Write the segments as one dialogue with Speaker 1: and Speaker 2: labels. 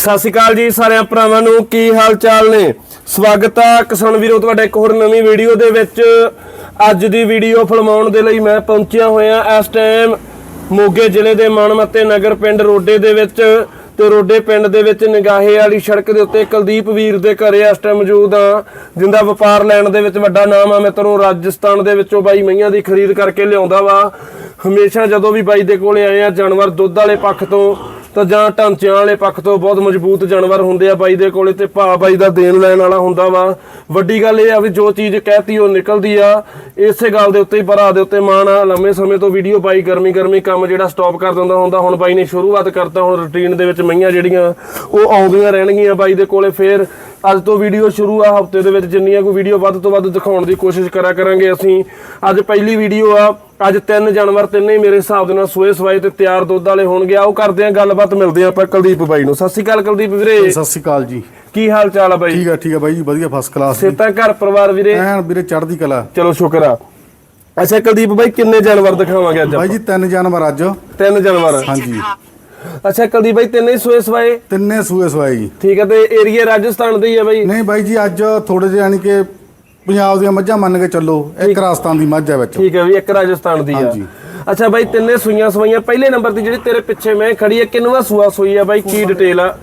Speaker 1: ਸਤਿ ਸ਼੍ਰੀ ਅਕਾਲ ਜੀ ਸਾਰਿਆਂ ਭਰਾਵਾਂ ਨੂੰ, ਕੀ ਹਾਲ ਚਾਲ ਨੇ? ਸਵਾਗਤ ਆ ਕਿਸਾਨ ਵੀਰੋ, ਤੁਹਾਡਾ ਇੱਕ ਹੋਰ ਨਵੀਂ ਵੀਡੀਓ ਦੇ ਵਿੱਚ। ਅੱਜ ਦੀ ਵੀਡੀਓ ਫਿਲਮਾਉਣ ਦੇ ਲਈ ਮੈਂ ਪਹੁੰਚਿਆ ਹੋਇਆ ਇਸ ਟਾਈਮ ਮੋਗੇ ਜ਼ਿਲ੍ਹੇ ਦੇ ਮਾਨਮੱਤੇ ਨਗਰ ਪਿੰਡ ਰੋਡੇ ਦੇ ਵਿੱਚ ਤੇ ਰੋਡੇ ਪਿੰਡ ਦੇ ਵਿੱਚ ਨਿਗਾਹੇ ਵਾਲੀ ਸੜਕ ਦੇ ਉੱਤੇ ਕੁਲਦੀਪ ਵੀਰ ਦੇ ਘਰੇ ਇਸ ਟਾਈਮ ਮੌਜੂਦ ਆ ਜਿੰਦਾ ਵਪਾਰ ਲੈਣ ਦੇ ਵਿੱਚ ਵੱਡਾ ਨਾਮ ਆ ਮਿੱਤਰੋ, ਰਾਜਸਥਾਨ ਦੇ ਵਿੱਚੋਂ ਬਾਈ ਮਈਆਂ ਦੀ ਖਰੀਦ ਕਰਕੇ ਲਿਆਉਂਦਾ ਵਾ। ਹਮੇਸ਼ਾ ਜਦੋਂ ਵੀ ਬਾਈ ਦੇ ਕੋਲੇ ਆਏ ਆ, ਜਾਨਵਰ ਦੁੱਧ ਵਾਲੇ ਪੱਖ ਤੋਂ ਤਾਂ ਜਾਂ ਢਾਂਚਿਆਂ ਵਾਲੇ ਪੱਖ ਤੋਂ ਬਹੁਤ ਮਜ਼ਬੂਤ ਜਾਨਵਰ ਹੁੰਦੇ ਆ ਬਾਈ ਦੇ ਕੋਲੇ ਤੇ ਭਾ ਬਾਈ ਦਾ ਦੇਣ ਲੈਣ ਵਾਲਾ ਹੁੰਦਾ ਵਾ। ਵੱਡੀ ਗੱਲ ਇਹ ਆ ਵੀ ਜੋ ਚੀਜ਼ ਕਹਿਤੀ ਉਹ ਨਿਕਲਦੀ ਆ। ਇਸੇ ਗੱਲ ਦੇ ਉੱਤੇ ਹੀ ਭਰਾ ਦੇ ਉੱਤੇ ਮਾਣ ਆ। ਲੰਮੇ ਸਮੇਂ ਤੋਂ ਵੀਡੀਓ ਬਾਈ ਗਰਮੀ ਗਰਮੀ ਕੰਮ ਜਿਹੜਾ ਸਟਾਪ ਕਰ ਦਿੰਦਾ ਹੁੰਦਾ, ਹੁਣ ਬਾਈ ਨੇ ਸ਼ੁਰੂਆਤ ਕਰਤਾ, ਹੁਣ ਰੁਟੀਨ ਦੇ ਵਿੱਚ ਮਈਆਂ ਜਿਹੜੀਆਂ, ਉਹ ਆਉਂਦੀਆਂ ਰਹਿਣਗੀਆਂ ਬਾਈ ਦੇ ਕੋਲੇ। ਫੇਰ ਅੱਜ ਤੋਂ ਵੀਡੀਓ ਸ਼ੁਰੂ ਆ, ਹਫ਼ਤੇ ਦੇ ਵਿੱਚ ਜਿੰਨੀਆਂ ਕੋਈ ਵੀਡੀਓ ਵੱਧ ਤੋਂ ਵੱਧ ਦਿਖਾਉਣ ਦੀ ਕੋਸ਼ਿਸ਼ ਕਰਿਆ ਕਰਾਂਗੇ ਅਸੀਂ। ਅੱਜ ਪਹਿਲੀ ਵੀਡੀਓ ਆ। ਅੱਜ ਤਿੰਨ ਜਾਨਵਰ ਤਿੰਨੇ ਹੀ ਮੇਰੇ ਹਿਸਾਬ ਦੇ ਨਾਲ ਸੋਏ ਸਵਾਏ ਤੇ ਤਿਆਰ ਦੁੱਧ ਵਾਲੇ ਹੋਣਗੇ। ਆਓ ਕਰਦੇ ਆਂ ਗੱਲਬਾਤ ਮਿਲਦੇ ਆਂ ਆਪਾਂ ਕੁਲਦੀਪ ਬਾਈ ਨੂੰ। ਸਤਿ ਸ਼੍ਰੀ ਅਕਾਲ ਕੁਲਦੀਪ ਵੀਰੇ।
Speaker 2: ਸਤਿ ਸ਼੍ਰੀ ਅਕਾਲ ਜੀ।
Speaker 1: ਕੀ ਹਾਲ ਚਾਲ ਆ ਬਾਈ?
Speaker 2: ਠੀਕ ਆ ਠੀਕ ਆ ਬਾਈ ਜੀ ਵਧੀਆ ਫਸਟ ਕਲਾਸ ਜੀ।
Speaker 1: ਸੇਤਾ ਘਰ ਪਰਿਵਾਰ ਵੀਰੇ?
Speaker 2: ਐਨ ਵੀਰੇ ਚੜ੍ਹਦੀ ਕਲਾ।
Speaker 1: ਚਲੋ ਸ਼ੁਕਰ ਆ। ਅੱਛਾ ਕੁਲਦੀਪ ਬਾਈ ਕਿੰਨੇ ਜਾਨਵਰ ਦਿਖਾਵਾਂਗੇ ਅੱਜ
Speaker 2: ਬਾਈ ਜੀ ਤਿੰਨ ਜਾਨਵਰ ਅੱਜ।
Speaker 1: ਤਿੰਨ ਜਾਨਵਰ।
Speaker 2: ਹਾਂਜੀ।
Speaker 1: ਅੱਛਾ ਕੁਲਦੀਪ ਬਾਈ ਤਿੰਨੇ ਹੀ ਸੋਏ ਸਵਾਏ?
Speaker 2: ਤਿੰਨੇ ਸੂਏ ਸਵਾਏ ਜੀ।
Speaker 1: ਠੀਕ ਹੈ ਤੇ ਏਰੀਆ ਰਾਜਸਥਾਨ ਦੇ ਹੀ ਆ ਬਾਈ?
Speaker 2: ਨਹੀਂ ਬਾਈ ਜੀ ਅੱਜ ਥੋੜੇ ਜਿਹਾ ਯਾਨੀ ਕਿ ਪੰਜਾਬ ਦੀਆਂ ਮੱਝਾਂ ਮੰਨ ਕੇ ਚੱਲੋ ਇੱਕ ਰਾਜਸਥਾਨ ਦੀ ਮੱਝ ਹੈ ਵਿੱਚ।
Speaker 1: ਠੀਕ ਹੈ ਵੀ ਇੱਕ ਰਾਜਸਥਾਨ ਦੀ ਆ
Speaker 2: ਹਾਂਜੀ।
Speaker 1: ਅੱਛਾ ਬਾਈ ਤਿੰਨੇ ਸੂਈਆਂ ਸਵਾਈਆਂ। ਪਹਿਲੇ ਨੰਬਰ ਤੇ ਜਿਹੜੀ ਤੇਰੇ ਪਿੱਛੇ ਮੈਂ ਖੜੀ ਹੈ ਕਿੰਨਵਾ ਸੂਆ ਸੂਈ ਆ ਬਾਈ? ਕੀ ਡਿਟੇਲ ਆ?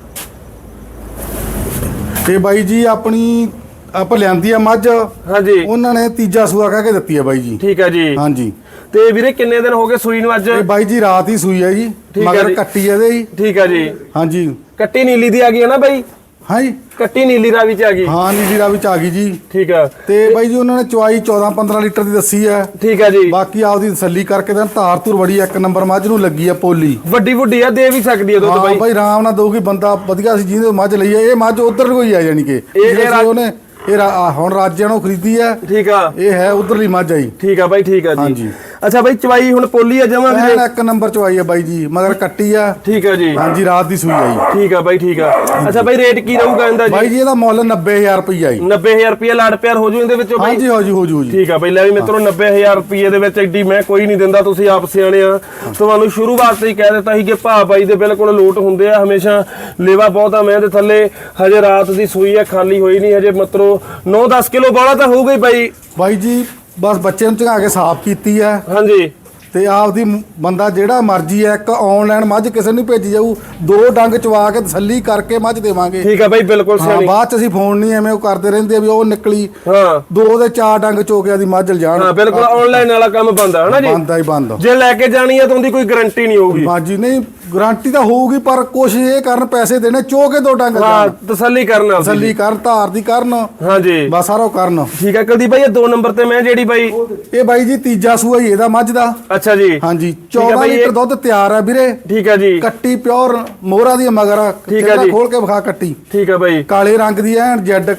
Speaker 2: ਤੇ ਬਾਈ ਜੀ ਆਪਣੀ ਆਪਾਂ ਲਿਆਂਦੀ ਆ ਮੱਝ।
Speaker 1: ਹਾਂਜੀ।
Speaker 2: ਉਹਨਾਂ ਨੇ ਤੀਜਾ ਸੂਆ ਕਹਿ ਕੇ ਦਿੱਤੀ ਆ ਬਾਈ ਜੀ।
Speaker 1: ਠੀਕ ਆ ਜੀ।
Speaker 2: ਹਾਂਜੀ।
Speaker 1: ਤੇ ਵੀਰੇ ਕਿੰਨੇ ਦਿਨ ਹੋ ਗਏ ਸੂਈ ਨੂੰ ਅੱਜ?
Speaker 2: ਤੇ ਬਾਈ ਜੀ ਰਾਤ ਹੀ ਸੂਈ ਆ ਜੀ।
Speaker 1: ਠੀਕ
Speaker 2: ਮਗਰ
Speaker 1: ਜੀ।
Speaker 2: ਕੱਟੀ ਇਹਦੇ ਜੀ
Speaker 1: ਠੀਕ ਆ ਜੀ।
Speaker 2: ਹਾਂਜੀ।
Speaker 1: ਕੱਟੀ ਨੀਲੀ ਦੀ ਆ ਗਈ ਹੈ ਨਾ ਬਾਈ?
Speaker 2: ਹਾਂ ਜੀ
Speaker 1: ਕੱਟੀ ਨੀਲੀ ਰਾਵੀ ਚ ਆ ਗਈ।
Speaker 2: ਹਾਂ ਨੀਲੀ ਦਾ ਵਿੱਚ ਆ ਗਈ ਜੀ।
Speaker 1: ਠੀਕ ਆ।
Speaker 2: ਤੇ ਬਾਈ ਜੀ ਉਹਨਾਂ ਨੇ ਚਵਾਈ 14 15 ਲੀਟਰ ਦੀ ਦੱਸੀ ਆ।
Speaker 1: ਠੀਕ ਆ ਜੀ।
Speaker 2: ਬਾਕੀ ਆਪਦੀ ਤਸੱਲੀ ਕਰਕੇ ਤਾਂ ਧਾਰ ਧੁਰ ਬੜੀ ਇੱਕ ਨੰਬਰ ਮੱਝ ਨੂੰ ਲੱਗੀ ਆ ਪੋਲੀ।
Speaker 1: ਵੱਡੀ ਵੱਡੀ ਆ ਦੇ ਵੀ ਸਕਦੀ ਆ ਦੁੱਧ
Speaker 2: ਹਾਂ
Speaker 1: ਬਾਈ।
Speaker 2: ਬਾਈ ਆਰਾਮ ਨਾਲ ਦਊਗੀ ਬੰਦਾ ਵਧੀਆ ਸੀ ਜਿਹਦੇ ਮੱਝ ਲਈ ਆ ਇਹ ਮੱਝ ਉਧਰ ਕੋਈ ਆ ਜਾਨੀ ਕਿ।
Speaker 1: ਇਹ
Speaker 2: ਉਹਨੇ ਇਹ ਹੁਣ ਰਾਜਿਆਂ ਨੂੰ ਖਰੀਦੀ ਆ।
Speaker 1: ਠੀਕ ਆ।
Speaker 2: ਇਹ ਹੈ ਉਧਰਲੀ ਮੱਝ ਆਈ
Speaker 1: ਠੀਕ ਆ ਬਾਈ ਠੀਕ ਆ ਜੀ।
Speaker 2: ਹਾਂਜੀ।
Speaker 1: ਅੱਛਾ ਬਾਈ ਚਵਾਈ ਹੁਣ ਪੋਲੀ ਆ ਜਮਾਂ
Speaker 2: ਐਨ
Speaker 1: ਵੀਰੇ
Speaker 2: ਇੱਕ ਨੰਬਰ ਚਵਾਈ ਆ ਬਾਈ ਜੀ ਮਗਰ ਕੱਟੀ ਆ।
Speaker 1: ਠੀਕ ਆ ਜੀ।
Speaker 2: ਹਾਂਜੀ ਰਾਤ ਦੀ ਸੂਈ ਆਈ।
Speaker 1: ਠੀਕ ਆ ਬਾਈ ਠੀਕ ਆ। ਅੱਛਾ ਬਾਈ ਰੇਟ ਕੀ ਰਹੂਗਾ ਇਹਦਾ ਜੀ?
Speaker 2: ਬਾਈ ਜੀ ਇਹਦਾ ਮੁੱਲ 90000 ਰੁਪਈਆ ਆਈ
Speaker 1: 90000 ਰੁਪਏ ਲਾੜ ਪਿਆਰ ਹੋ ਜੂ ਇਹਦੇ ਵਿੱਚੋਂ ਬਾਈ?
Speaker 2: ਹਾਂਜੀ ਹੋ ਜੀ ਹੋ ਜੂ ਜੀ।
Speaker 1: ਠੀਕ ਆ ਬਈ ਲੈ ਵੀ ਮਿੱਤਰੋ 90000 ਰੁਪਏ ਦੇ ਵਿੱਚ ਐਡੀ ਮੈਂ ਕੋਈ ਨਹੀਂ ਦਿੰਦਾ ਤੁਸੀਂ ਆਪ ਸਿਆਣੇ ਆ। ਤੁਹਾਨੂੰ ਸ਼ੁਰੂਆਤ ਤੇ ਹੀ ਕਹਿ ਦਿੱਤਾ ਸੀ ਕਿ ਭਾ ਬਾਈ ਦੇ ਬਿਲਕੁਲ ਲੋਟ ਹੁੰਦੇ ਆ ਹਮੇਸ਼ਾ ਲੇਵਾ ਬਹੁਤ ਮੈਂ ਦੇ ਥੱਲੇ ਹਜੇ ਰਾਤ ਦੀ ਸੂਈ ਆ ਖਾਲੀ ਹੋਈ ਨਹੀਂ ਹਜੇ ਮਿੱਤਰੋ 9-10 ਕਿਲੋ ਬੋਲਾ ਤਾਂ ਹੋਊਗਾ ਹੀ ਬਾਈ।
Speaker 2: ਬਾਈ ਜੀ ਬਸ ਬੱਚੇ ਨੂੰ ਝਗਾ ਕੇ ਸਾਫ਼ ਕੀਤੀ ਆ
Speaker 1: ਹਾਂਜੀ।
Speaker 2: ਤੇ ਆਪਦੀ ਬੰਦਾ ਜਿਹੜਾ ਮਰਜ਼ੀ ਹੈ ਇੱਕ ਆਨਲਾਈਨ ਮੱਝ ਕਿਸੇ ਨੂੰ ਭੇਜੀ ਜਾਊ ਦੋ ਡੰਗ ਚਵਾ ਕੇ ਤਸੱਲੀ ਕਰਕੇ ਮੱਝ ਦੇਵਾਂਗੇ।
Speaker 1: ਠੀਕ ਆ ਬਾਈ ਬਿਲਕੁਲ
Speaker 2: ਹਾਂ
Speaker 1: ਸਿਆਣੀ
Speaker 2: ਬਾਅਦ ਚ ਅਸੀਂ ਫੋਨ ਨਹੀਂ ਐਵੇਂ ਉਹ ਕਰਦੇ ਰਹਿੰਦੇ ਆ ਵੀ ਉਹ ਨਿਕਲੀ।
Speaker 1: ਹਾਂ।
Speaker 2: ਦੋ ਦੇ ਚਾਰ ਡੰਗ ਚੋਕਿਆਂ ਦੀ ਮੱਝ ਲ ਜਾਣ
Speaker 1: ਹਾਂ ਬਿਲਕੁਲ ਆਨਲਾਈਨ ਵਾਲਾ ਕੰਮ ਬੰਦਾ ਹੈ ਨਾ ਜੀ?
Speaker 2: ਬੰਦਾ ਹੀ ਬੰਦ।
Speaker 1: ਜੇ ਲੈ ਕੇ ਜਾਣੀ ਆ ਤਾਂ ਉਹਦੀ ਕੋਈ ਗਾਰੰਟੀ ਨਹੀਂ ਹੋਊਗੀ।
Speaker 2: ਬਾਜੀ ਨਹੀਂ ਗਾਰੰਟੀ ਤਾਂ ਹੋਊਗੀ ਪਰ ਕੋਸ਼ਿਸ਼ ਇਹ ਕਰਨ ਪੈਸੇ ਦੇਣੇ ਚੋਕੇ ਦੋ ਡੰਗ
Speaker 1: ਹਾਂ
Speaker 2: ਜਾਣ।
Speaker 1: ਤਸੱਲੀ ਕਰਨ
Speaker 2: ਤਸੱਲੀ ਕਰਨ ਧਾਰ ਦੀ ਕਰਨ।
Speaker 1: ਹਾਂਜੀ।
Speaker 2: ਬਸ ਸਾਰਾ ਉਹ ਕਰਨ।
Speaker 1: ਠੀਕ ਆ ਕੁਲਦੀਪ ਬਾਈ ਇਹ ਦੋ ਨੰਬਰ ਤੇ ਮੈਂ ਜਿਹੜੀ ਬਾਈ?
Speaker 2: ਇਹ ਬਾਈ ਜੀ ਤੀਜਾ ਸੂਆ ਹੀ ਇਹਦਾ ਮੱਝ ਦਾ।
Speaker 1: ਅੱਛਾ ਜੀ।
Speaker 2: ਹਾਂਜੀ
Speaker 1: ਠੀਕ ਹੈ
Speaker 2: 14
Speaker 1: ਬਾਈ, ਇਹ-
Speaker 2: ਲੀਟਰ ਦੁੱਧ ਤਿਆਰ ਆ ਵੀਰੇ।
Speaker 1: ਠੀਕ ਆ ਜੀ।
Speaker 2: ਕੱਟੀ ਪਿਓਰ ਮੋਹਰਾ ਦੀ ਮਗਰ।
Speaker 1: ਠੀਕ ਹੈ
Speaker 2: ਚਿਹਰਾ
Speaker 1: ਜੀ।
Speaker 2: ਖੋਲ ਕੇ ਵਿਖਾ ਕੱਟੀ।
Speaker 1: ਠੀਕ ਆ ਬਾਈ।
Speaker 2: ਕਾਲੇ ਰੰਗ ਦੀ ਐਨ ਜੈਡ।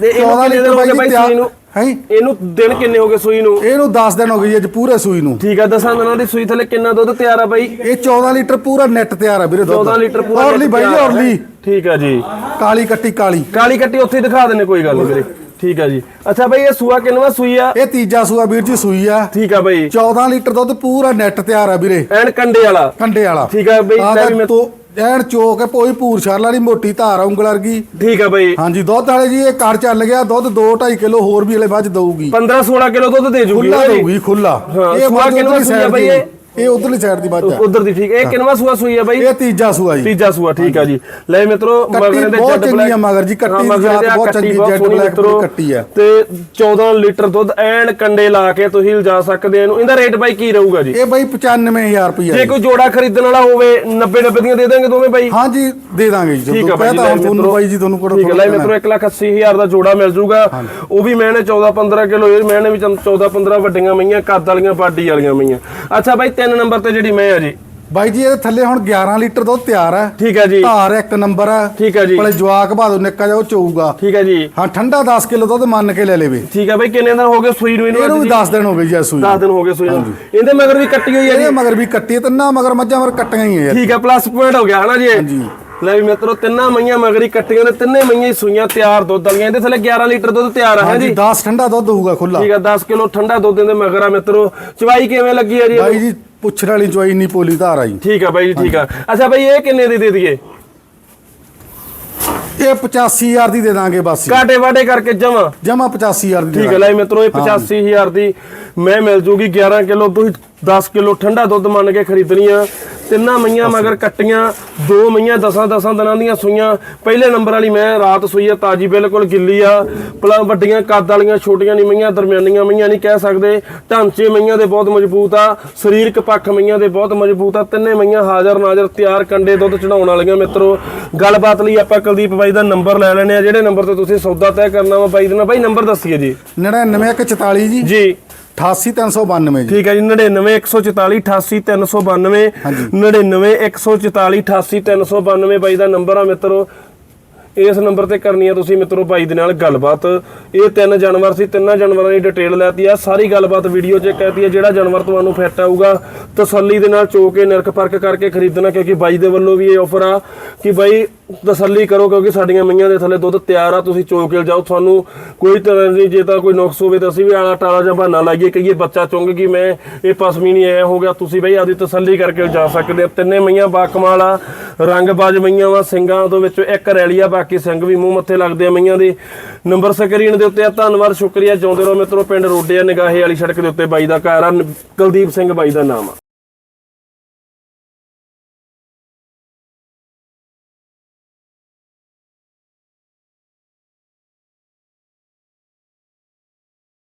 Speaker 1: ਤੇ ਇਹਨੂੰ ਕਿੰਨੇ ਦਿਨ ਹੋ ਗਏ ਬਾਈ ਸੂਈ ਨੂੰ?
Speaker 2: ਹੈ?
Speaker 1: ਇਹਨੂੰ ਦਿਨ ਕਿੰਨੇ ਹੋ ਗਏ ਸੂਈ ਨੂੰ?
Speaker 2: ਇਹਨੂੰ 10 ਦਿਨ ਹੋ ਗਏ ਜੀ ਅੱਜ ਪੂਰੇ ਸੂਈ ਨੂੰ।
Speaker 1: ਠੀਕ ਆ ਦਸਾਂ ਦਿਨਾਂ ਦੀ ਸੂਈ ਥੱਲੇ ਕਿੰਨਾ ਦੁੱਧ ਤਿਆਰ ਆ ਬਾਈ?
Speaker 2: ਇਹ 14 ਲੀਟਰ ਪੂਰਾ ਨੈਟ ਤਿਆਰ ਆ ਵੀਰੇ ਦੁੱਧ।
Speaker 1: 14 ਲੀਟਰ ਪੂਰਾ
Speaker 2: ਔਰਲੀ ਬਾਈ। ਔਰਲੀ।
Speaker 1: ਠੀਕ ਆ ਜੀ।
Speaker 2: ਕਾਲੀ ਕੱਟੀ ਕਾਲੀ।
Speaker 1: ਕਾਲੀ ਕੱਟੀ ਉੱਥੇ ਹੀ ਦਿਖਾ ਦੇਣੇ ਕੋਈ ਗੱਲ ਨਹੀਂ ਵੀਰੇ। ਠੀਕ ਆ ਜੀ। ਅੱਛਾ ਬਾਈ ਇਹ ਸੂਆ ਕਿੰਨਵਾ ਸੂਈ ਆ?
Speaker 2: ਇਹ ਤੀਜਾ ਸੂਆ ਵੀਰ ਜੀ ਸੂਈ ਆ।
Speaker 1: ਠੀਕ ਆ ਬਾਈ।
Speaker 2: 14 ਲੀਟਰ ਦੁੱਧ ਪੂਰਾ ਨੈਟ ਤਿਆਰ ਆ ਵੀਰੇ।
Speaker 1: ਐਨ ਕੰਡੇ ਵਾਲਾ।
Speaker 2: ਕੰਡੇ ਵਾਲਾ।
Speaker 1: ਠੀਕ ਆ ਬਈ, ਲੈ ਮੈਂ-
Speaker 2: ਤੋ ਐਨ ਚੋਕ ਹੈ ਪੋਈ ਪੂਰ ਛਾਲਾ ਦੀ ਮੋਟੀ ਧਾਰ ਆ ਉਂਗਲ ਵਰਗੀ।
Speaker 1: ਠੀਕ ਆ ਬਾਈ।
Speaker 2: ਹਾਂਜੀ ਦੁੱਧ ਵਾਲੇ ਜੀ ਇਹ ਕਾਰ ਚੱਲ ਗਿਆ ਦੁੱਧ 2 2.5 ਕਿਲੋ ਹੋਰ ਵੀ ਹਲੇ ਵੱਜ ਦਊਗੀ।
Speaker 1: 15 16 ਕਿਲੋ ਦੁੱਧ ਦੇ ਜੂਗੀ
Speaker 2: ਖੁੱਲਾ ਦਊਗੀ ਖੁੱਲਾ ਇਹ
Speaker 1: ਕਿੰਨਵਾਂ
Speaker 2: ਉਧਰਲੀ
Speaker 1: ਸੂਈ ਆ ਬਾਈ ਇਹ?
Speaker 2: ਇਹ ਉਧਰਲੀ ਸਾਈਡ ਦੀ ਆ।
Speaker 1: ਉਧਰ ਦੀ ਠੀਕ ਇਹ ਕਿੰਨਵਾ ਸੂਆ ਸੂਈ ਆ ਬਾਈ?
Speaker 2: ਇਹ ਤੀਜਾ ਸੂਆ ਜੀ।
Speaker 1: ਤੀਜਾ ਸੂਆ ਠੀਕ ਆ ਜੀ। ਲੈ ਮਿੱਤਰੋ ਮਗਰ ਦੇ ਜੱਟ ਬਲੈਕ
Speaker 2: ਮਗਰ ਜੀ, ਕੱਟੀ
Speaker 1: ਹਾਂ,
Speaker 2: ਜਾਤ ਬਹੁਤ ਚੰਗੀ, ਜੱਟ ਬਲੈਕ। ਕੱਟੀ ਆ।
Speaker 1: ਤੇ 14 ਲੀਟਰ ਦੁੱਧ ਐਨ ਕੰਡੇ ਲਾ ਕੇ ਤੁਸੀਂ ਲਿਜਾ ਸਕਦੇ ਇਹਨੂੰ। ਇਹਦਾ ਰੇਟ ਬਾਈ ਕੀ ਰਹੂਗਾ ਜੀ?
Speaker 2: ਇਹ ਬਾਈ 95000 ਰੁਪਇਆ
Speaker 1: ਜੇ ਕੋਈ ਜੋੜਾ ਖਰੀਦਣ ਵਾਲਾ ਹੋਵੇ 90 90 ਦੀਆਂ ਦੇ ਦਾਂਗੇ ਦੋਵੇਂ ਬਾਈ?
Speaker 2: ਹਾਂਜੀ ਦੇ ਦਾਂਗੇ ਜੀ।
Speaker 1: ਠੀਕ ਆ
Speaker 2: ਜਦੋਂ
Speaker 1: ਬਾਈ
Speaker 2: ਤੁਹਾਨੂੰ ਬਾਈ ਜੀ ਤੁਹਾਨੂੰ ਕੋਲ
Speaker 1: ਠੀਕ ਹੈ ਲੈ ਮਿੱਤਰੋ 1 ਲੱਖ 80 ਹਜ਼ਾਰ ਦਾ ਜੋੜਾ ਮਿਲ ਜੂਗਾ। ਉਹ ਵੀ ਮੈਨੇ 14 15 ਕਿਲੋ ਇਹ ਮੈਨੇ ਵੀ 14 15 ਵੱਡੀਆਂ ਮਈਆਂ ਕੱਦ ਵਾਲੀਆਂ ਬਾਡੀ ਵਾਲੀਆਂ ਮਈਆਂ। ਅੱਛਾ ਬਾਈ ਤਿੰਨ ਨੰਬਰ ਤੇ ਜਿਹੜੀ ਮੈਂ ਆ ਜੀ।
Speaker 2: ਬਾਈ ਜੀ ਇਹਦੇ ਥੱਲੇ ਹੁਣ 11 ਲੀਟਰ ਦੁੱਧ ਤਿਆਰ ਹੈ
Speaker 1: ਠੀਕ ਹੈ ਜੀ।
Speaker 2: ਧਾਰ ਇੱਕ ਨੰਬਰ ਹੈ
Speaker 1: ਠੀਕ ਹੈ ਜੀ।
Speaker 2: ਕੋਲੇ ਜਵਾਕ ਬਾਦੋ ਨਿੱਕਾ ਜਿਹਾ ਉਹ ਚੋਊਗਾ।
Speaker 1: ਠੀਕ ਹੈ ਜੀ।
Speaker 2: ਹਾਂ ਠੰਡਾ 10 ਕਿਲੋ ਦੁੱਧ ਮੰਨ ਕੇ ਲੈ ਲੇਵੇ।
Speaker 1: ਠੀਕ ਹੈ ਬਾਈ ਕਿੰਨੇ ਦਿਨ ਹੋ ਗਏ ਸੂਈ ਨੂੰ
Speaker 2: ਇਹਨੂੰ ਵੀ 10 ਦਿਨ ਹੋ ਗਏ ਜੀ ਸੂਈ
Speaker 1: 10 ਦਿਨ ਹੋ ਗਏ ਸੂਈ ਨੂੰ। ਇਹਦੇ ਮਗਰ ਵੀ ਕੱਟੀ ਹੋਈ ਹੈ
Speaker 2: ਇਹ ਮਗਰ ਵੀ ਕੱਟੀ ਤਿੰਨਾ ਮਗਰ ਮੱਝਾਂ ਮਗਰ ਕੱਟੀਆਂ ਹੀ ਯਾਰ।
Speaker 1: ਠੀਕ ਹੈ ਪਲੱਸ ਪੁਆਇੰਟ ਹੋ ਗਿਆ ਹਨਾ ਜੀ?
Speaker 2: ਹਾਂਜੀ।
Speaker 1: ਲੈ ਵੀ ਮਿੱਤਰੋ ਤਿੰਨਾਂ ਮਈਆਂ ਮਗਰੀ ਕੱਟੀਆਂ ਨੇ ਤਿੰਨੇ ਮਈਆਂ ਹੀ ਸੂਈਆਂ ਤਿਆਰ ਦੁੱਧ ਵਾਲੀਆਂ। ਇਹਦੇ ਥੱਲੇ 11 ਲੀਟਰ ਦੁੱਧ ਤਿਆਰ ਆ ਹੈ ਜੀ?
Speaker 2: 10 ਠੰਡਾ ਦੁੱਧ ਹੋਊਗਾ ਖੁੱਲਾ
Speaker 1: ਠੀਕ ਹੈ 10 ਕਿਲੋ ਠੰਡਾ ਦੁੱਧ ਦੇ ਮਗਰ ਮਿੱਤਰੋ। ਚਵਾਈ ਕਿਵੇਂ ਲੱਗੀ ਆ ਜੀ
Speaker 2: ਬਾਈ ਜੀ ਪੁੱਛਣ ਵਾਲੀ ਚੋਈ ਨਹੀਂ ਪੋਲੀ ਧਾਰ ਆਈ।
Speaker 1: ਠੀਕ ਆ ਬਾਈ ਜੀ ਠੀਕ ਆ। ਅੱਛਾ ਬਾਈ ਇਹ ਕਿੰਨੇ ਦੀ ਦੇ ਦਈਏ?
Speaker 2: ਇਹ 85000 ਦੀ ਦੇ ਦਾਂਗੇ ਬਸ
Speaker 1: ਕਾਟੇ ਵਾਟੇ ਕਰਕੇ ਜਮਾ?
Speaker 2: ਜਮਾ 85000 ਦੀ ਦੇ
Speaker 1: ਠੀਕ ਹੈ ਲੈ ਮਿੱਤਰੋ ਇਹ 85000 ਦੀ ਮੈਂ ਮਿਲ ਜੂਗੀ 11 ਕਿਲੋ ਤੁਸੀਂ 10 ਕਿਲੋ ਠੰਡਾ ਦੁੱਧ ਮੰਨ ਕੇ ਖਰੀਦਣੀ ਆ। ਤਿੰਨਾਂ ਮਈਆਂ ਮਗਰ ਕੱਟੀਆਂ ਦੋ ਮਈਆਂ ਦਸਾਂ ਦਸਾਂ ਦਿਨਾਂ ਦੀਆਂ ਸੂਈਆਂ। ਪਹਿਲੇ ਨੰਬਰ ਵਾਲੀ ਮੈਂ ਰਾਤ ਸੂਈ ਆ ਤਾਜੀ ਬਿਲਕੁਲ ਗਿੱਲੀ ਆ। ਪਲਾ ਵੱਡੀਆਂ ਕੱਦ ਵਾਲੀਆਂ ਛੋਟੀਆਂ ਨਹੀਂ ਮਈਆਂ ਦਰਮਿਆਨੀਆਂ ਮਈਆਂ ਨਹੀਂ ਕਹਿ ਸਕਦੇ। ਢਾਂਚੇ ਮਈਆਂ ਦੇ ਬਹੁਤ ਮਜ਼ਬੂਤ ਆ। ਸਰੀਰਕ ਪੱਖ ਮਈਆਂ ਦੇ ਬਹੁਤ ਮਜ਼ਬੂਤ ਆ। ਤਿੰਨੇ ਮਈਆਂ ਹਾਜ਼ਰ ਨਾਜ਼ਰ ਤਿਆਰ ਕੰਡੇ ਦੁੱਧ ਚੜਾਉਣ ਵਾਲੀਆਂ ਮਿੱਤਰੋ। ਗੱਲਬਾਤ ਲਈ ਆਪਾਂ ਕੁਲਦੀਪ ਬਾਈ ਦਾ ਨੰਬਰ ਲੈ ਲੈਣੇ ਆ ਜਿਹੜੇ ਨੰਬਰ ਤੇ ਤੁਸੀਂ ਸੌਦਾ ਤੈਅ ਕਰਨਾ ਵਾ ਬਾਈ ਦੇ ਨਾਲ। ਬਾਈ ਨੰਬਰ ਦੱਸੀਏ ਜੀ।
Speaker 2: 99144 ਜੀ।
Speaker 1: ਜੀ।
Speaker 2: 88392 ਜੀ।
Speaker 1: ਠੀਕ ਹੈ ਜੀ 99 144 88 392 99 144 88 392 ਬਾਈ ਦਾ ਨੰਬਰ ਆ ਮਿੱਤਰੋ। ਇਸ ਨੰਬਰ ਤੇ ਕਰਨੀ ਆ ਤੁਸੀਂ ਮਿੱਤਰੋ ਬਾਈ ਦੇ ਨਾਲ ਗੱਲਬਾਤ। ਇਹ ਤਿੰਨ ਜਾਨਵਰ ਸੀ ਤਿੰਨਾਂ ਜਾਨਵਰਾਂ ਦੀ ਡਿਟੇਲ ਲੈਤੀ ਆ। ਸਾਰੀ ਗੱਲਬਾਤ ਵੀਡੀਓ 'ਚ ਕਹਿਤੀ ਆ ਜਿਹੜਾ ਜਾਨਵਰ ਤੁਹਾਨੂੰ ਫਿੱਟ ਆਊਗਾ ਤਸੱਲੀ ਦੇ ਨਾਲ ਚੋ ਕੇ ਨਿਰਖ ਪਰਖ ਕਰਕੇ ਖਰੀਦਣਾ ਕਿਉਂਕਿ ਬਾਈ ਦੇ ਵੱਲੋਂ ਵੀ ਇਹ ਆਫਰ ਆ ਕਿ ਬਾਈ ਤਸੱਲੀ ਕਰੋ ਕਿਉਂਕਿ ਸਾਡੀਆਂ ਮਈਆਂ ਦੇ ਥੱਲੇ ਦੁੱਧ ਤਿਆਰ ਆ, ਤੁਸੀਂ ਚੋ ਕੇ ਜਾਓ। ਤੁਹਾਨੂੰ ਕੋਈ ਤਰ੍ਹਾਂ ਦੀ ਜੇ ਤਾਂ ਕੋਈ ਨੁਕਸ ਹੋਵੇ ਤਾਂ ਅਸੀਂ ਵੀ ਆਲਾ ਟਾਲਾ ਜਾਂ ਬਹਾਨਾ ਲਾਈਏ, ਕਹੀਏ ਬੱਚਾ ਚੁੰਗ ਗਈ, ਮੈਂ ਇਹ ਪਸਮੀ ਨਹੀਂ ਆਇਆ ਹੋ ਗਿਆ, ਤੁਸੀਂ ਬਈ ਆਪਦੀ ਤਸੱਲੀ ਕਰਕੇ ਜਾ ਸਕਦੇ ਆ ਤਿੰਨੇ ਮਈਆਂ ਬਾਕਮਾਲ ਆ ਰੰਗ ਬਾਜ ਮਈਆਂ ਵਾ, ਸਿੰਘਾਂ ਤੋਂ ਵਿੱਚੋਂ ਇੱਕ ਰੈਲੀ ਆ, ਬਾਕੀ ਸਿੰਘ ਵੀ ਮੂੰਹ ਮੱਥੇ ਲੱਗਦੇ ਆ ਮਈਆਂ ਦੇ। ਨੰਬਰ ਸਕਰੀਨ ਦੇ ਉੱਤੇ ਆ, ਧੰਨਵਾਦ, ਸ਼ੁਕਰੀਆ। ਜਿਉਂਦੇ ਰਹੋ ਮਿੱਤਰੋ, ਪਿੰਡ ਰੋਡੇ ਆ ਨਿਗਾਹੇ ਵਾਲੀ ਸੜਕ ਦੇ ਉੱਤੇ ਬਾਈ ਦਾ ਘਰ ਆ, ਨ- ਕੁਲਦੀਪ ਸਿੰਘ ਬਾਈ ਦਾ ਨਾਮ ਆ।